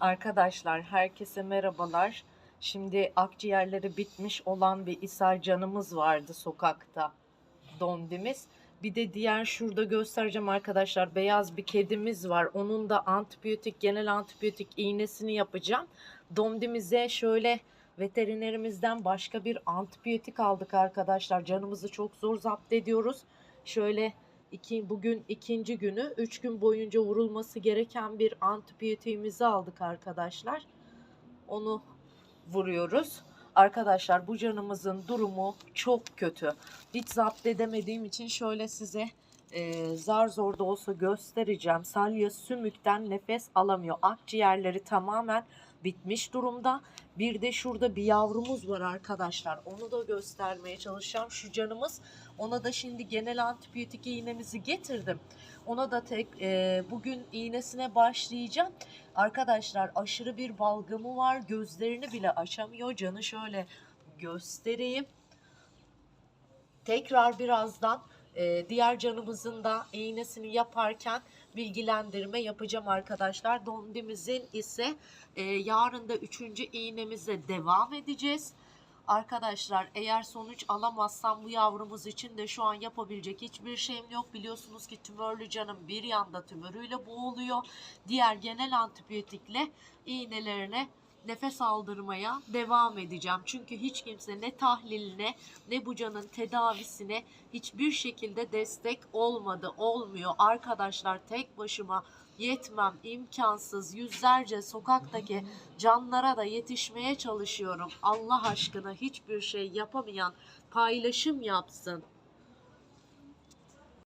Arkadaşlar herkese merhabalar. Şimdi akciğerleri bitmiş olan bir ishal canımız vardı sokakta. Dondimiz. Bir de diğer şurada göstereceğim arkadaşlar. Beyaz bir kedimiz var. Onun da antibiyotik, genel antibiyotik iğnesini yapacağım. Domdimize şöyle veterinerimizden başka bir antibiyotik aldık arkadaşlar. Canımızı çok zor zapt ediyoruz. Şöyle iki, bugün ikinci günü. Üç gün boyunca vurulması gereken bir antibiyotiğimizi aldık arkadaşlar. Onu vuruyoruz. Arkadaşlar bu canımızın durumu çok kötü. Hiç zapt edemediğim için şöyle size e, zar zor da olsa göstereceğim. Salya sümükten nefes alamıyor. Akciğerleri tamamen bitmiş durumda. Bir de şurada bir yavrumuz var arkadaşlar. Onu da göstermeye çalışacağım. Şu canımız. Ona da şimdi genel antibiyotik iğnemizi getirdim. Ona da tek e, bugün iğnesine başlayacağım. Arkadaşlar aşırı bir balgamı var. Gözlerini bile açamıyor. Canı şöyle göstereyim. Tekrar birazdan e, diğer canımızın da iğnesini yaparken bilgilendirme yapacağım arkadaşlar. Dondimizin ise e, yarın da üçüncü iğnemize devam edeceğiz. Arkadaşlar eğer sonuç alamazsam bu yavrumuz için de şu an yapabilecek hiçbir şeyim yok. Biliyorsunuz ki tümörlü canım bir yanda tümörüyle boğuluyor. Diğer genel antibiyotikle iğnelerine nefes aldırmaya devam edeceğim. Çünkü hiç kimse ne tahliline ne bu canın tedavisine hiçbir şekilde destek olmadı, olmuyor. Arkadaşlar tek başıma yetmem, imkansız. Yüzlerce sokaktaki canlara da yetişmeye çalışıyorum. Allah aşkına hiçbir şey yapamayan paylaşım yapsın.